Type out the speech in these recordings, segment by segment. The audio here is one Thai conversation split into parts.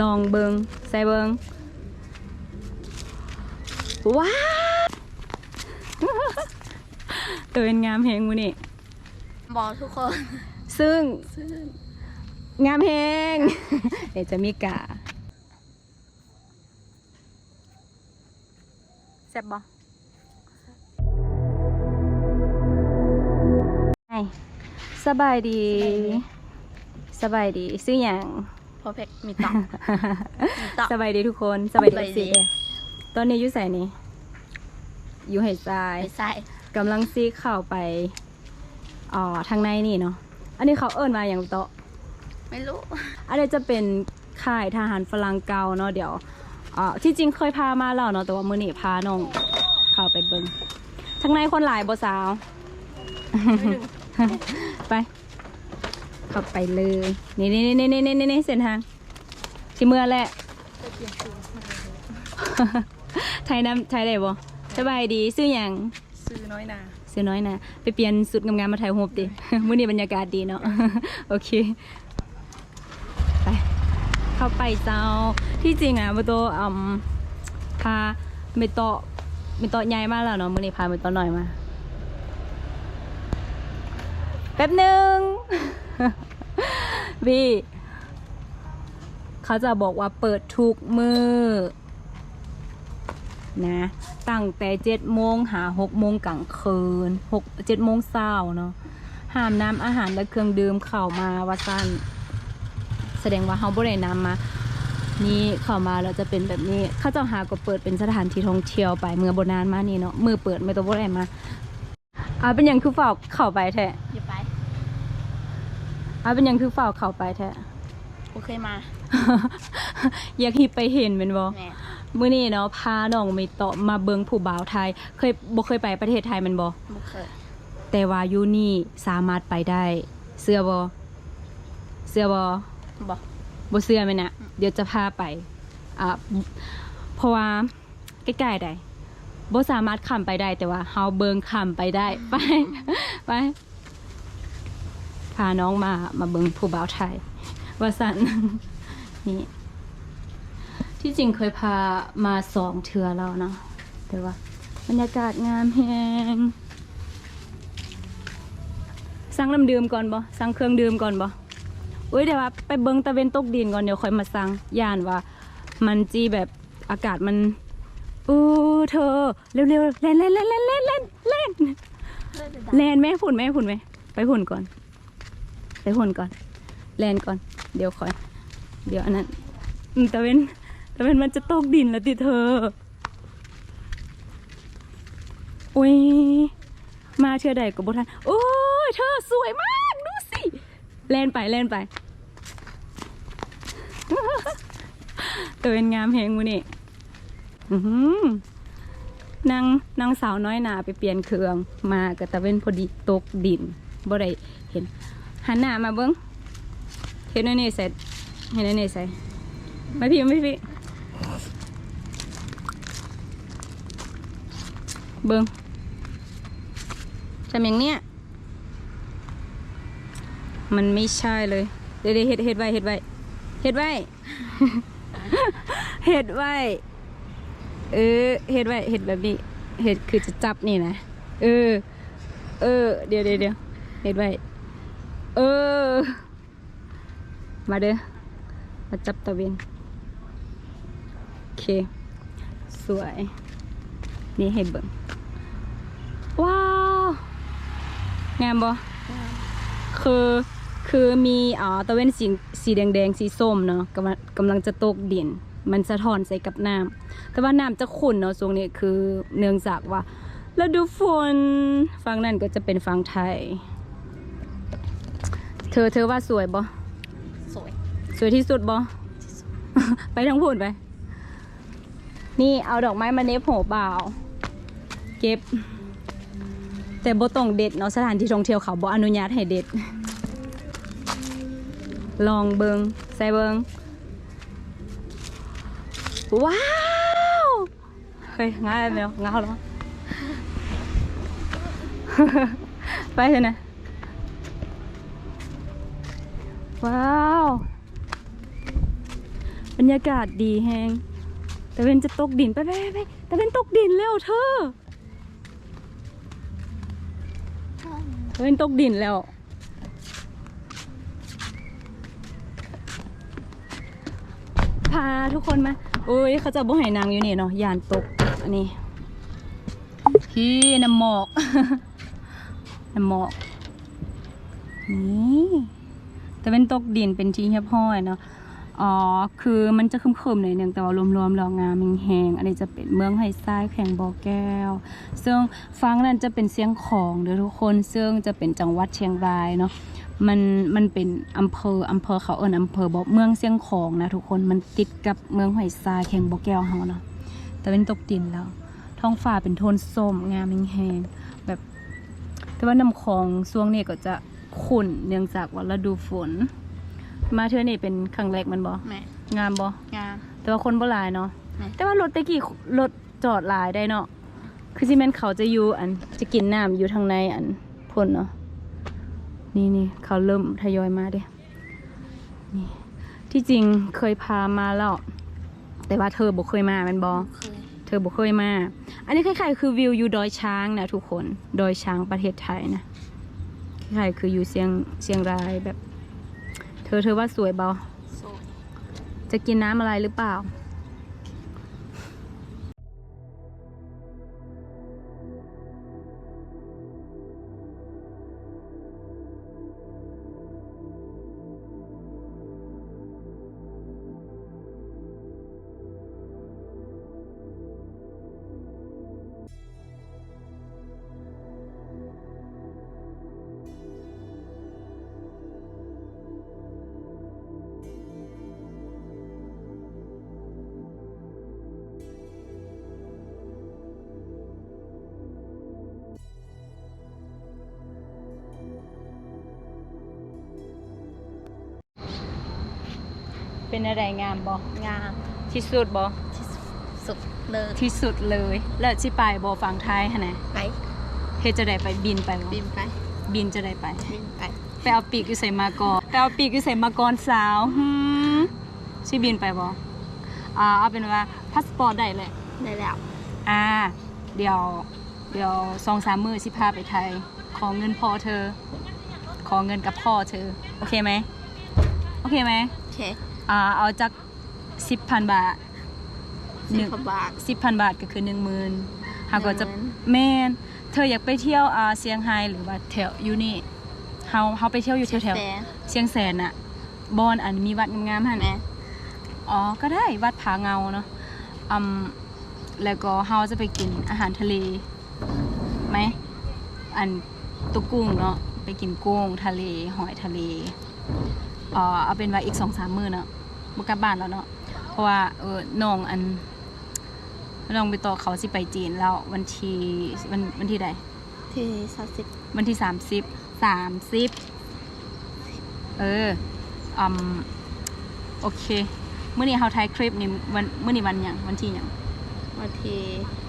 ลองเบิงใส่เบิงว้าวตัวเป็นงามเพลงมูนี่บอกทุกคน ซึ่งซึ่งงามเพลงเดี๋ยวจะมีกาแซ่บบ่ไอสบายดี สบายดี ซื้ออย่างพ อเพกมีต่อมีต่อสบายดีทุกคนสบายสบายดีดี สิตอนนี้อยู่ใส่นี่อยู่ไหทรายไปใส่กำลังซีเข่าวไปอ๋อทางในนี่เนาะอันนี้เขาเอิ้นมาอย่างโตะ ไม่รู้ อันนี้จะเป็นค่ายทหารฝรั่งเก่าเนาะเดี๋ยวอ่าที่จริงเคยพามาแล้วเนาะแต่ว่ามื้อนี้พาน้องเข้าไปเบิ่งทางในคนหลายบ่สาว ไป เข้าไปเลยนี่นี่นี่นี่นี่นี่นี่เส้นทางที่เมื่อแหละไทยน้ำไทยได้บ่สบายดีซื้อหยังซื้อน้อยนาซื้อน้อยนะไปเปลี่ยนสุดงามๆมาถ่ายรูปดิมื้อนี้บรรยากาศดีเนาะโอเคไปเข้าไปเจ้าที่จริงอะเมโตอืมพาเมโตะเมโตะใหญ่มากแล้วเนาะมื้อนี้พาเมโตะหน่อยมาแป๊บหนึ่ง พี่เขาจะบอกว่าเปิดทุกมือนะตั้งแต่เจ็ดโมงหาหกโมงกลางคืนหกเจ็ดโมงเช้าเนาะห้ามน้ำอาหารและเครื่องดื่มเข้ามาว่าสั้น แสดงว่าเขาบ่ได้นำมา นี่เข้ามาแล้วจะเป็นแบบนี้เขาเจ้าหาก็เปิดเป็นสถานที่ท่องเที่ยวไปเมื่อโบนานมานี่เนาะมือเปิดไม่ต้องบ่ได้มาอ่าเป็นหยังคือฝากเข้าไปแท้ อย่าไปอ่าเป็นหยังคือฝากเข้าไปแท้โอเคมาอยากหิบไปเห็นเป็นบ่แม่มื้อนี้เนาะพาน้องมีโตะมาเบิงผู้บ่าวไทย เคยบ่เคยไปประเทศไทยแมันบ่บุเคยแต่ว่าอยู่นี่สามารถไปได้ เสื้อบ่เสื้อบ่ บอกบ่เสื้อแม่นน่ะเดี๋ยวจะพาไปอ่าเพราะว่าใกล้ๆได้บ่สามารถข้ามไปได้แต่ว่าเฮาเบิงข้ามไปได้ ไป ไป พาน้องมามาเบิงผู้บ่าวไทยว่าสันนี่ ที่จริงเคยพามาสองเทือแล้วเนาะแต่ว่าบรรยากาศงามแฮงสั่งน้ำดื่มก่อนบ่สั่งเครื่องดื่มก่อนบ่อุ้ยเดี๋ยวว่าไปเบิงตะเวนตกดินก่อนเดี๋ยวค่อยมาสั่งย่านว่า มันจีแบบอากาศมันอู้เธอ เร็วๆเล่นเล่นเล่นเล่นเล่นเล่นเล่นเลิกจะดัแลนแม่ฝุ่นแม่ฝุ่นไหมไปฝุ่นก่อน ไปฝุ่นก่อน แลนก่อน เดี๋ยวคอย เดี๋ยวอันนั้นอืมตะเวนตะเวนมันจะตกดินแล้วติเธอ อุ้ย มาเชื่อใดกับบทัน โอ้ย เธอสวยมาก ดูสิ แลนไปแลนไปตัวเป็นงามเพลงมูนี่อือ นางนางสาวน้อยนาไปเปลี่ยนเครื่อง มากับตะเวนพอดีตกดินบ่ได้เห็น หันหน้ามาเบิ้งเห็นอันนี่เสร็จเห็นอันนี่ใส่ไม่พี่ไม่พี่เบิ้งทำอย่างเนี้ยมันไม่ใช่เลย เดี๋ยวเห็ดเห็ดไว้เห็ดไว้เห็ดไว้เห็ดไว้เออเห็ดไว้เห็ดแบบนี้เห็ดคือจะจับนี่นะเออ เออ เดี๋ยวเดี๋ยวเดี๋ยวเห็ดไว้ เออ มาเด้อมาจับตะเวนโอเค สวย นี่ให้เบิ่งว้าว งามบ่คือคือมีอ๋อตะเวนสีสีแดงแดงๆสีส้มเนาะกำลังกำลังจะตกดิน มันสะท้อนใส่กับน้ำแต่ว่าน้ำจะขุ่นเนาะช่วงนี้คือเนื่องจากว่าฤดูฝนฝั่งนั้นก็จะเป็นฝั่งไทยเธอเธอว่าสวยบ่สวย สวยที่สุดบ่ไปทั้งพูดไป นี่เอาดอกไม้มาเน็บโหเปล่าเก็บ แต่บ่ต้องเด็ดเนาะสถานที่ท่องเที่ยวเขาบ่อนุญาตให้เด็ด ลองเบิงใส่เบิงว้าวเฮ้ยง่ายไหมวะง่ายแล้วไปเถอะนะ ว้าว บรรยากาศดีแฮงแต่เป็นจะตกดินไปไปไปแต่เป็นตกดินแล้วเธอเป็นตกดินแล้ว พาทุกคนมาโอ้ยเขาจะบ่ให้นางอยู่นี่เนาะยานตกอันนี้พี่น้ำหมอกน้ำหมอกนี่ แต่เป็นตกดินเป็นที่เรียบร้อยเนาะอ๋อ คือมันจะคึมๆหน่อยหนึงแต่ว่ารวมๆแล้วงามแหงๆอันนี้จะเป็นเมืองไฮทรายแข่งบ่อแก้ว ซึ่งฟังนั้นจะเป็นเสียงของเด้อทุกคน ซึ่งจะเป็นจังหวัดเชียงรายเนาะ มัน มันเป็นอำเภออำเภอเขาเอิ้นอำเภอบ่เมืองเสียงของนะทุกคน มันติดกับเมืองไฮทรายแข่งบ่อแก้วเฮาเนาะ แต่เป็นตกดินแล้ว ท้องฟ้าเป็นโทนส้มงามแหงๆแบบ แต่ว่าน้ำคลองช่วงนี้ก็จะ ขุ่นเนื่องจากว่าฤดูฝน มาเทื่อนี่เป็นครั้งแรกแมันบ่แม่งามบ่งาม แต่ว่าคนบ่หลายเนาะแม่ แต่ว่ารถตะกี้รถจอดหลายได้เนาะคือสิแม่นเขาจะอยู่อันจะกินน้ำอยู่ทางในอันพ่นเนาะนี่นี่เขาเริ่มทยอยมาเด้นี่ที่จริงเคยพามาแล้ว แต่ว่าเธอบ่เคยมาแมันบ่เคยเธอบอกเคยมา อันนี้คล้ายๆคือวิวอยู่ดอยช้างนะทุกคน ดอยช้างประเทศไทยนะ คล้ายๆคืออยู่เชียงเชียงรายแบบ เธอเธอว่าสวยเบาสวยจะกินน้ำอะไรหรือเปล่า เป็นอะไรงามบองามที่สุดบอที่สุดเลยที่สุดเลย แล้วที่ไปบอฝั่งไทยฮะนะไปเฮดจะได้ไปบินไปบ่บินไป บินจะได้ไปบินไปไปเอาปีกอยู่ใส่มากอนไปเอาปีกอยู่ใส่มากอนสาวหืมชิบินไปบอ่าเอาเป็นว่าพาสปอร์ตได้เลยได้แล้ว อ่า เดี๋ยว เดี๋ยวสองสามมือสิพาไปไทย ขอเงินพ่อเธอ ขอเงินกับพ่อเธอ โอเคไหม โอเคไหมโอเค อ่าเอาจากสิบพันบาทหนึ่สิงบกว่าบาท สิบพันบาทก็คือหนึ่งหมื่นหากว่าจะหนึ่งหมื่นแม่นเธออยากไปเที่ยวอ่าเซียงไฮ้หรือว่าแถวอยู่นี่เฮาเฮาไปเที่ยวอยู่แถวแถวแสนเชียงแสนอะบอนอันมีวัดงามๆหั่นแม่อ๋อก็ได้วัดผาเงาเนาะอืมแล้วก็เฮาจะไปกินอาหารทะเลไหมอันตุกกุ้งเนาะไปกินกุ้งทะเลหอยทะเลอ๋อเอาเป็นว่าอีกสองสามมื้อเนาะ บ่กลับบ้านแล้วเนาะเพราะว่าเออน้องอันน้องไปต่อเขาสิไปจีนแล้ววันที่วันวันที่ใดที่สามสิบวันที่สามสิบสามสิบเอออืมโอเคเมื่อนี้เขาถ่ายคลิปนี่วันเมื่อนี้วันหยังวันที่หยังวันที่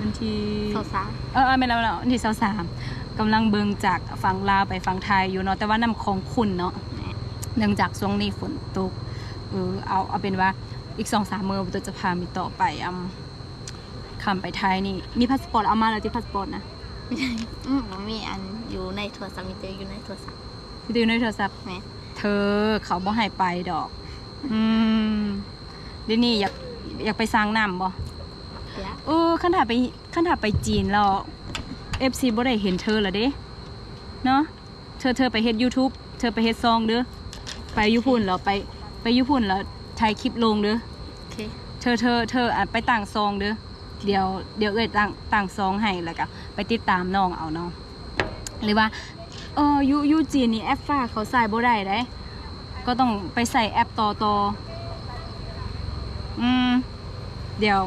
วันที่สองสามเออเออไม่แล้วแล้ววันที่สาสามกำลังเบิงจากฝั่งลาวไปฝั่งไทยอยู่เนาะแต่ว่าน้ำคลองขุ่นเนาะเนื่องจากช่วงนี้ฝนตก เออเอาเอาเป็นว่าอีกสองสามมือตัวจะพามีต่อไปอืมคำไปไทยนี่มีพาสปอร์ตเอามาแล้วที่พาสปอร์ตนะอืมมันมีอันอยู่ในโทรศัพท์มีเจออยู่ในโทรศัพท์มีดูในโทรศัพท์แม่เธอเขาบ่ให้ไปดอก อืมเดี๋ยวนี้อยากอยากไปสร้างน้ำบ่เดี๋ยวเออขั้นถ่าไปขั้นถ่าไปจีนแล้วเอฟซีบ่ได้เห็นเธอละเด้เนาะเธอเธอไปเฮ็ด YouTube เธอไปเฮ็ดซองเด้อไปญี่ปุ่นแล้วไป ไปญี่ปุ่นแล้วถ่ายคลิปลงเด้อโอเค เธอเธอเธออะไปต่างซองเด้อเดี๋ยวเดี๋ยวเอ้ยต่างต่างซองให้แล้วก็ไปติดตามน้องเอาเนาะหรือว่าเออยูยูจีนนี่แอปฟ้าเขาใส่บ่ได้ได้ ก็ต้องไปใส่แอปต่อต่ออืม เดี๋ยว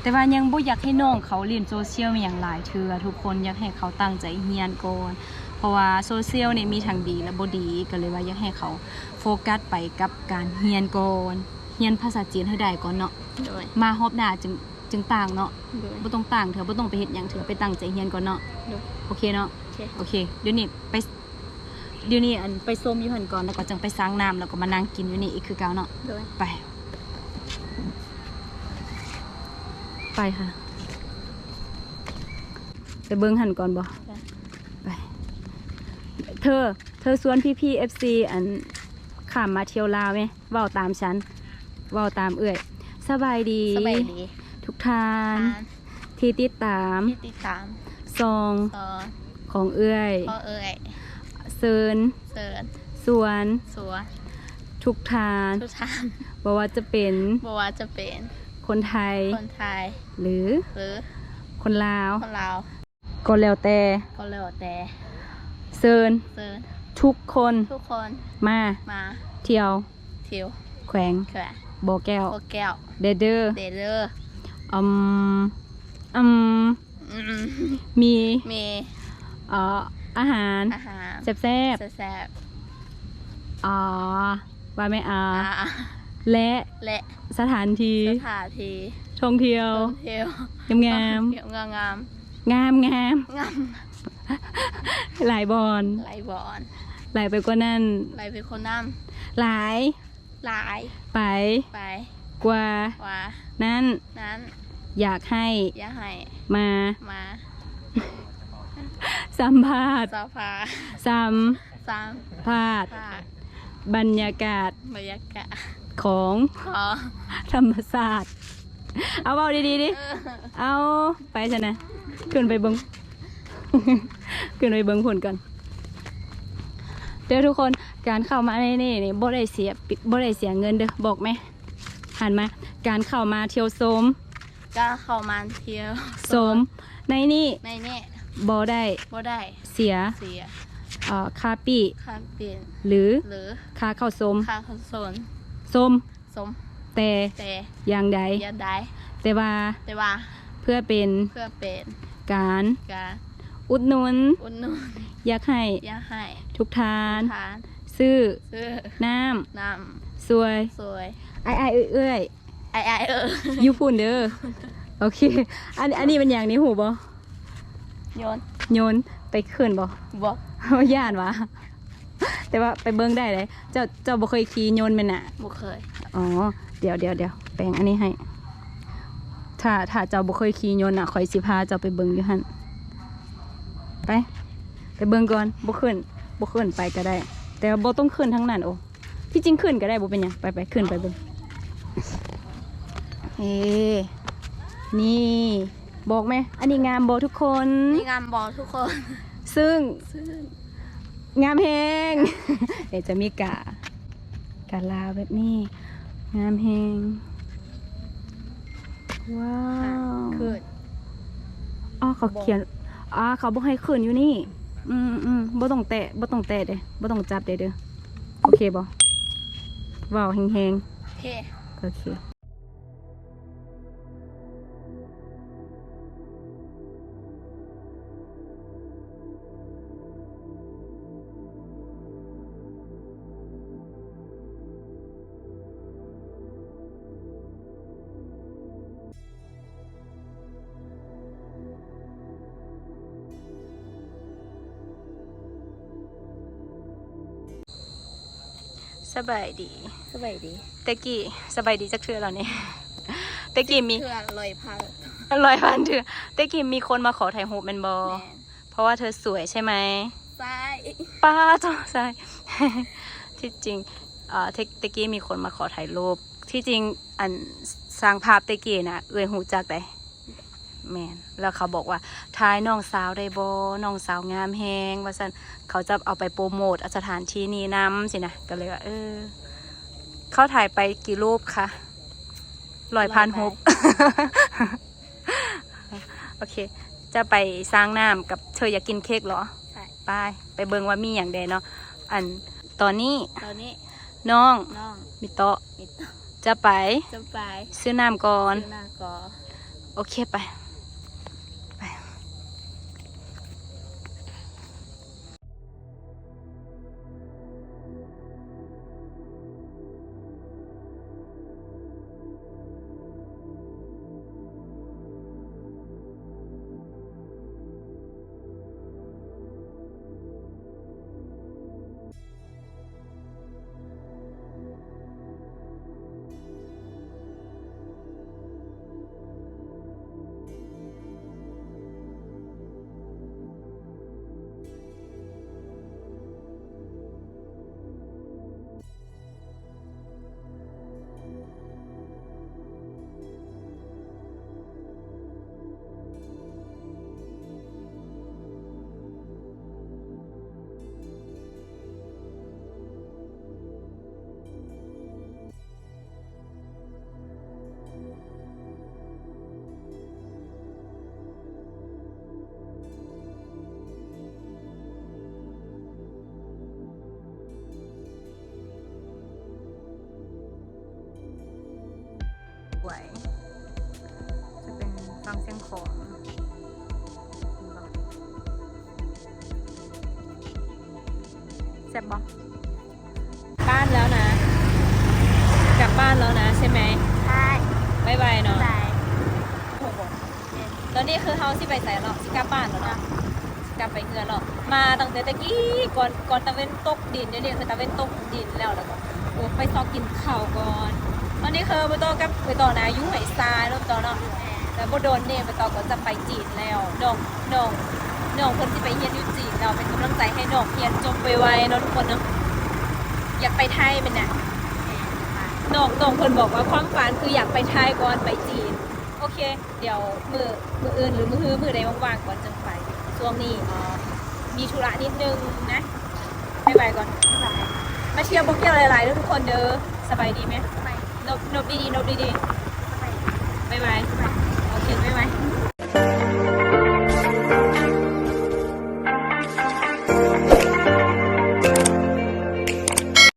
แต่ว่ายังบ่อยากให้น้องเขาเรียนโซเชียลมีอย่างหลายเทื่อทุกคนอยากให้เขาตั้งใจเรียนก่อนเพ ราะว่าโซเชียลเนี่ยมีทั้งดีและบ่ดีก็เลยว่าอยากให้เขาโฟกัสไปกับการเรียนก่อนเรียนภาษาจีนให้ได้ก่อนเนาะโดยมาฮอบหน้าจึงจึงต่างเนาะโดยบ่ต้องต่างเถอะบ่ต้องไปเฮ็ดหยังเถอะไปตั้งใจเรียนก่อนเนาะโดยโอเคเนาะโอเคโอเคเดี๋ยวนี้ไปเดี๋ยวนี้อันไปส้มอยู่หันก่อนแล้วก็จังไปสร้างน้ำแล้วก็มานั่งกินอยู่นี่อีกคือเก่าเนาะโดยไป ไปค่ะ ไปเบิ้งหันก่อนบ่ไป เธอ เธอสวนพี่พี่เอฟซีอันขามมาเที่ยวลาวไหมเว้าตามฉันเว้าตามเอื่อยสบายดี สบายดี ทุกทานทานที่ติดตามที่ติดตามซองต่อของเอื่อยพ่อเอ้ยเซินเสิร์นสวนสัวทุกทานทุกท่านบ่ว่าจะเป็นบอกว่าจะเป็นคนไทยคนไทย หรือหรือคนลาวคนลาวก็แล้วแต่ก็แล้วแต่ เซินเสิร์นทุกคนทุกคนมามาเที่ยวเที่ยวแขวงแขวะบ่อแก้วโอแก้วเดเดอร์เดเลอร์อืมอืมอืมมีมีเอ่ออาหารอาหารแซ่บแซ่บๆอ่าว่าไม่อาๆอ่าและและสถานที่สถานที่ท่องเที่ยวท่องเที่ยวงามเที่ยวงามงามงามงามงาม หลายบอนไหลบอนหลายไปกว่านั้นไหลเป็นคนน้หลายำหลายไปไปกว่าว่านั้นนั้นอยากให้อย่าให้มามาสัมภาษณ์สาภาสัมสามภาษณ์ภาคบรรยากาศบรรยากาศของขอธรรมศาสตร์เอาเอาดีๆดิเอาไปชนะขึ้นไปเบิง ขึ้นไปเบิงผลกันเดี๋ยวทุกคนการเข้ามาในนี่นี่บ่ได้เสียปิบ่ได้เสียเงินเด้อบอกไหมหันมา การเข้ามาเที่ยวโสมก็เข้ามาเที่ยวโสมในนี่ในนี่บ่ได้บ่ได้เสียเสียเอ่อค่าปีค่าเปลี่ยนหรือหรือค่าเข้าโสมค่าขนส่งโสมสมแต่แต่อย่างใดอยาได้แต่ว่าแต่ว่าเพื่อเป็นเพื่อเป็นการการ อุดหนุน อุดหนุนอยากให้อย่าให้ทุกทาน ทานซื้อซื้อน้น้ำสวยำสวยไอ้ไอ้ายเอ้ยไอไอเออๆอยูพุ่นเด้อโอเค อันอันนี้เป็นอย่างนี้หูบ่โยนโยนไปขึ้นบ่ บอกย่านวะแต่ว่าไปเบิ้งได้เลยเจ้าเจ้าบ่เคยขี่โยนแม่นน่ะ บุเคยอ๋อ เดี๋ยวเดี๋ยวเดี๋ยวแปลงอันนี้ให้ ถ้าถ้าเจ้าบ่เคยขี่โยนน่ะคอยสิพาเจ้าไปเบิ้งอยู่หั่น ไป ไปเบิ้งก่อนบ่ขึ้นบ่ขึ้นไปก็ได้ แต่ว่าบ่ต้องขึ้นทั้งนั้นโอ้ที่จริงขึ้นก็ได้บ่เป็นหยังไปไปขึ้นไปเบิ้งเฮ้นี่บอกไหมอันนี้งามบ่ทุกคน นี่งานบอกทุกคน ซึ่งซึ่งงามแฮงเดี๋ยวจะมีกะกะลาแบบนี้ งามแฮงว้าวคืออ๋อเขาเขียน อ๋อเขาบอกให้ขึ้นอยู่นี่ อืมอืมบ่ต้องแตะบ่ต้องแตะเด้บ่ต้องจับเด้เด้อโอเคบ่ว้าวแฮงโอเคๆโอเค บายดี สบายดีตะกี้สบายดีจักเทื่อแล้วนี่ตะกี้มีเพื่อนลอยพันร้อยพันเทื่อตะกี้มีคนมาขอถ่ายรูปแม่นบ่แมนเพราะว่าเธอสวยใช่ไหม ซ้ายป้าจ้าใช่ ที่จริงเอ่อเทคตะกี้มีคนมาขอถ่ายรูป ที่จริงอันสร้างภาพตะกี้นะเอ่ยหูจักได้ แมนแล้วเขาบอกว่าถ่ายน้องสาวได้บ่น้องสาวงามแฮงว่าซั่นเขาจะเอาไปโปรโมทสถานที่นี้นํสินะก็เลยว่าเออ เขาถ่ายไปกี่รูปคะร้อยพันรูปโอเค จะไปสร้างน้ำกับเธออยากกินเค้กเหรอใช่ไปไปเบิ่งว่ามีอย่างใดเนาะอันตอนนี้ตอนนี้น้องน้องมิโตะมิตรจะไปจะไปซื้อน้ำก่อนซื้อหน้ากอโอเคไปไป แซ่บบ้บ้านแล้วนะ กลับบ้านแล้วนะใช่ไหมใช่บายบายเนาะใช่ตอนนี้คือเฮาสิไปใส่เนาะสิกลับบ้านแล้วเนาะสิกลับไปเฮือนเนาะมาตั้งแต่ตะกี้ก่อนก่อนตะเวนตกดินเดี๋ยวนี้คือตะเวนตกดินแล้วแล้วก็โอ้ไปซอกกินข้าวก่อนตอนนี้คือไปต่อกับไปต่อนะอยุ่ไหทรายแล้วต่อเนาะแล้วบ่โดนเนี่ยไปต่อก็จะไปจีนแล้วน้องน้อง น้องคนที่ไปเรียนอยู่จีนเราเป็นกำลังใจให้น้องเรียนจบไวๆเนาะทุกคนเนาะอยากไปไทยมันน่ะน้องน้องคนบอกว่าความฝันคืออยากไปไทยก่อนไปจีน โอเค เดี๋ยวมือมืออื่นหรือมือฮือมือใดว่างๆก่อนจึงไปช่วงนี้เอ่อมีธุระนิดนึงนะบายบายก่อนมาเชียร์บอกเกี่ยวหลายๆด้วยทุกคนเด้อสบายดีไหมไปนบนบดีๆนบดีไปๆบายบายโอเคบายบาย